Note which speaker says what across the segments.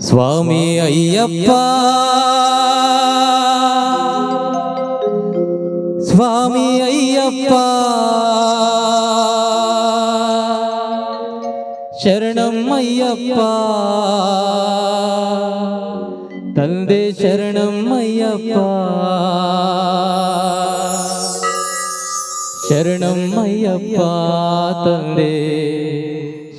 Speaker 1: സ്വാമി അയ്യപ്പ. സ്വാമി അയ്യപ്പ. ശരണം അയ്യപ്പ. തന്റെ ശരണം അയ്യപ്പ. ശരണം അയ്യപ്പ തന്റെ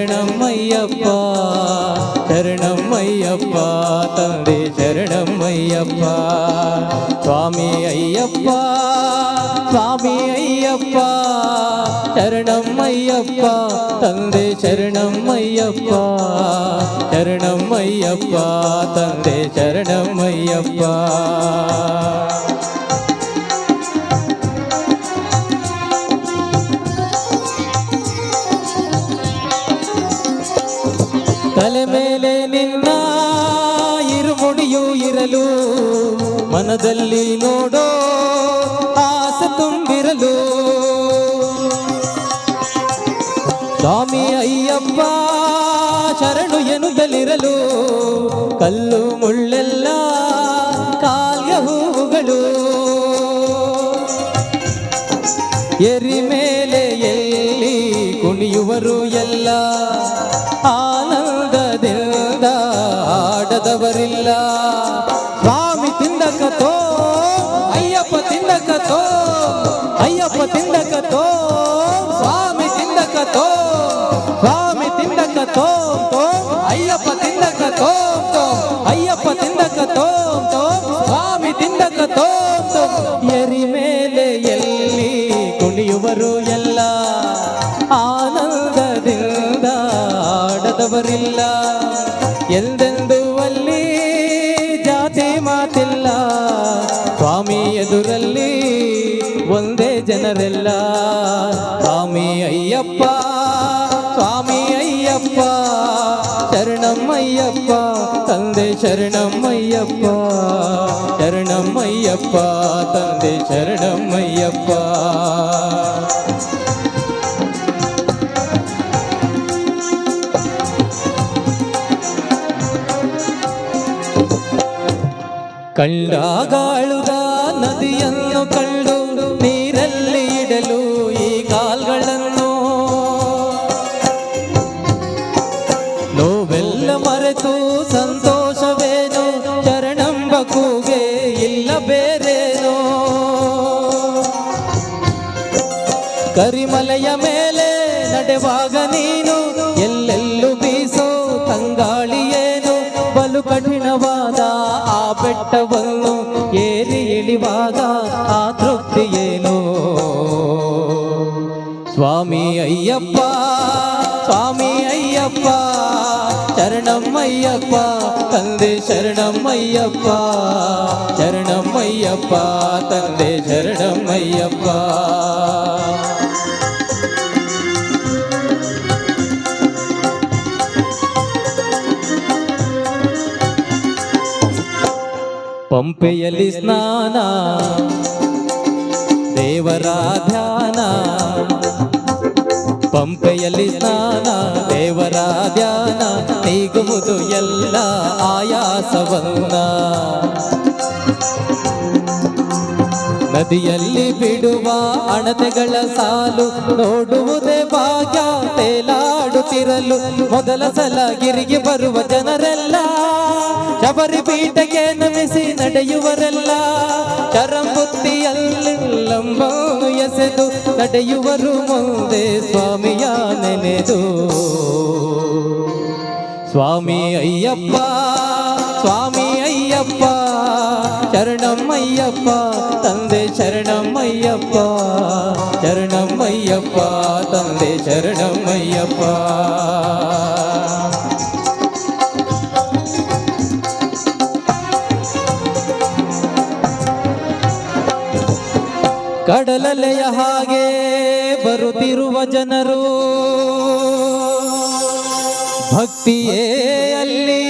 Speaker 1: சரணம் ஐயப்பா சரணம் ஐயப்பா தந்தை சரணம் ஐயப்பா சுவாமி ஐயப்பா சுவாமி ஐயப்பா சரணம் ஐயப்பா தந்தை சரணம் ஐயப்பா சரணம் ஐயப்பா தந்தை சரணம் ஐயப்பா ತಲೆ ಮೇಲೆ ನಿನ್ನ ಇರುಮುಡಿಯೂ ಇರಲು ಮನದಲ್ಲಿ ನೋಡೋ ಆಸೆ ತುಂಬಿರಲು. ಸ್ವಾಮಿ ಅಯ್ಯಪ್ಪ ಶರಣು ಎನ್ನುತ್ತಲಿರಲು ಕಲ್ಲು ಮುಳ್ಳೆಲ್ಲ ಕಾಲ್ಯ ಹೂವುಗಳು. ಎರಿ ಕುಣಿಯುವರು ಎಲ್ಲ ಆನಂದದಿಂದ ಆಡದವರಿಲ್ಲ ಸ್ವಾಮಿ ತಿಂದಕತೋ ಅಯ್ಯಪ್ಪ ತಿಂದಕತೋ ಅಯ್ಯಪ್ಪ ತಿಂದಕತೋ ಆಡದವರಿಲ್ಲ ಎಂದೆಂದು ಅಲ್ಲಿ ಜಾತಿ ಮಾತಿಲ್ಲ ಸ್ವಾಮಿ ಎದುರಲ್ಲಿ ಒಂದೇ ಜನರೆಲ್ಲ ಸ್ವಾಮಿ ಅಯ್ಯಪ್ಪ ಸ್ವಾಮಿ ಅಯ್ಯಪ್ಪ ಶರಣಮ್ಮಯ್ಯಪ್ಪ ತಂದೆ ಶರಣಮ್ಮಯ್ಯಪ್ಪ ಶರಣಮ್ಮಯ್ಯಪ್ಪ ತಂದೆ ಶರಣಮ್ಮಯ್ಯಪ್ಪ ಕಂಡಾಗಾಳುದ ನದಿಯನ್ನು ಕಂಡು ನೀರಲ್ಲಿ ಇಡಲು ಈ ಕಾಲ್ಗಳನ್ನು. ನೋವೆಲ್ಲ ಮರೆತು ಸಂತೋಷವೇನು? ಶರಣಂಬ ಕೂಗೆ ಇಲ್ಲ ಬೇರೇನೋ? ಕರಿಮಲೆಯ ಮೇಲೆ ನಡೆವಾಗ ನೀನು ಎಲ್ಲೆಲ್ಲೂ ಬೀಸೋ ತಂಗಾಳಿಯೇನು ಬಲು ಕಠಿಣವಾದ ಬೆಟ್ಟವನ್ನು ಏರಿ ಇಳಿವಾಗ ಆ ತೃಪ್ತಿಯೇನು ಸ್ವಾಮಿ ಅಯ್ಯಪ್ಪ ಸ್ವಾಮಿ ಅಯ್ಯಪ್ಪ ಶರಣಮ್ಮಯ್ಯಪ್ಪ ತಂದೆ ಶರಣಮ್ಮಯ್ಯಪ್ಪ ಶರಣಮ್ಮಯ್ಯಪ್ಪ ತಂದೆ ಶರಣಮ್ಮಯ್ಯಪ್ಪ ಪಂಪೆಯಲ್ಲಿ ಸ್ನಾನ ದೇವರ ಧ್ಯಾನ ಪಂಪೆಯಲ್ಲಿ ಸ್ನಾನ ದೇವರ ಧ್ಯಾನ ನೀಗುವುದು ಎಲ್ಲ ಆಯಾಸವನ್ನ. ನದಿಯಲ್ಲಿ ಬಿಡುವ ಅಣತೆಗಳ ಸಾಲು ನೋಡುವುದೇ ಭಾಗ್ಯ, ತೇಲಾಡುತ್ತಿರಲು. ಮೊದಲ ಸಲ ಗಿರಿಗೆ ಬರುವ ಜನರೆಲ್ಲ ಶಬರಿ ಪೀಠಕ್ಕೆ ನಮಿಸಿ ನಡೆಯುವರೆಲ್ಲ ಚರಂಬುತ್ತಿಯಲ್ಲಿ ಲಂಬನು ಎಸೆದು ನಡೆಯುವರು ಮುಂದೆ ಸ್ವಾಮಿಯ ನೆನೆದು. ಸ್ವಾಮಿ ಅಯ್ಯಪ್ಪ, ಸ್ವಾಮಿ ಶರಣಮ್ಮಯ್ಯಪ್ಪ ತಂದೆ ಶರಣಮ್ಮಯ್ಯಪ್ಪ ಶರಣಮ್ಮಯ್ಯಪ್ಪ ತಂದೆ ಶರಣಮ್ಮಯ್ಯಪ್ಪ. ಕಡಲಲೆಯ ಹಾಗೆ ಬರುತ್ತಿರುವ ಜನರು ಭಕ್ತಿಯೇ ಅಲ್ಲಿ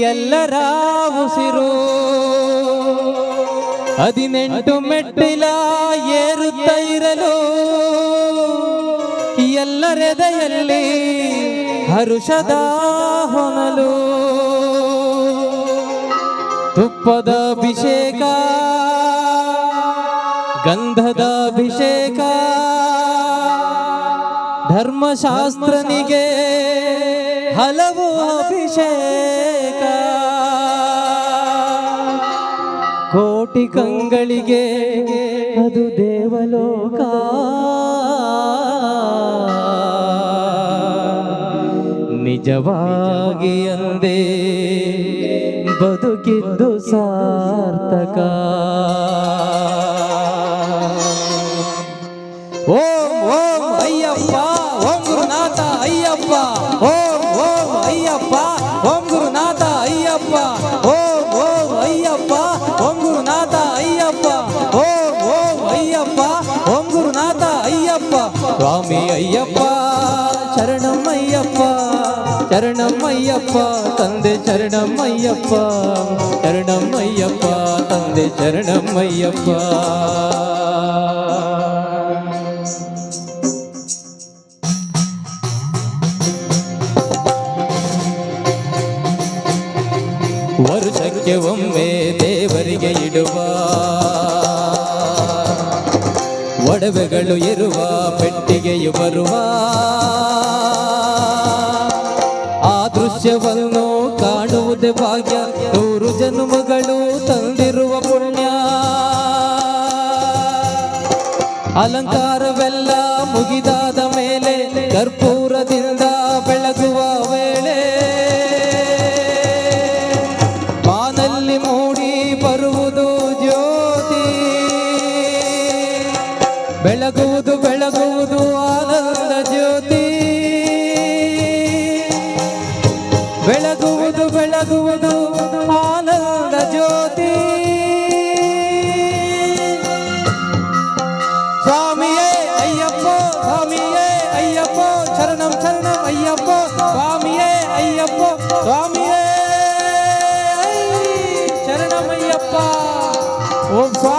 Speaker 1: ಎಲ್ಲರ ಉಸಿರು. ಹದಿನೆಂಟು ಮೆಟ್ಟಿಲ ಏರುತ್ತ ಇರಲು. ಎಲ್ಲರೆದೆಯಲ್ಲಿ ಹರುಷದ ಹೊನಲು. ತುಪ್ಪದ ಅಭಿಷೇಕ ಗಂಧದ ಅಭಿಷೇಕ ಧರ್ಮಶಾಸ್ತ್ರನಿಗೆ ಹಲವು ಅಭಿಷೇಕ. ಕೋಟಿ ಕಂಗಳಿಗೆ ಅದು ದೇವಲೋಕ. ನಿಜವಾಗಿ ಅಂದೇ ಬದುಕಿದ್ದು ಸಾರ್ಥಕ. ಅಯ್ಯಪ್ಪ ಸ್ವಾಮಿ ಅಯ್ಯಪ್ಪ ಶರಣಮಯ್ಯಪ್ಪ ಶರಣಮಯ್ಯಪ್ಪ ತಂದೆ ಶರಣಮಯ್ಯಪ್ಪ ಶರಣಮಯ್ಯಪ್ಪ ತಂದೆ ಶರಣಮಯ್ಯಪ್ಪ ವರುಷಕ್ಕೆ ಒಮ್ಮೆ ದೇವರಿಗೆ ಇಡುವ ಒಡವೆಗಳು ಇರುವ ಪೆಟ್ಟಿಗೆಯು ಬರುವ ಆ ದೃಶ್ಯವನ್ನು ಕಾಣುವುದೇ ಭಾಗ್ಯ. ನೂರು ಜನ್ಮಗಳು ತಂದಿರುವ ಪುಣ್ಯ. ಅಲಂಕಾರವೆಲ್ಲ ಮುಗಿದಾದ 我操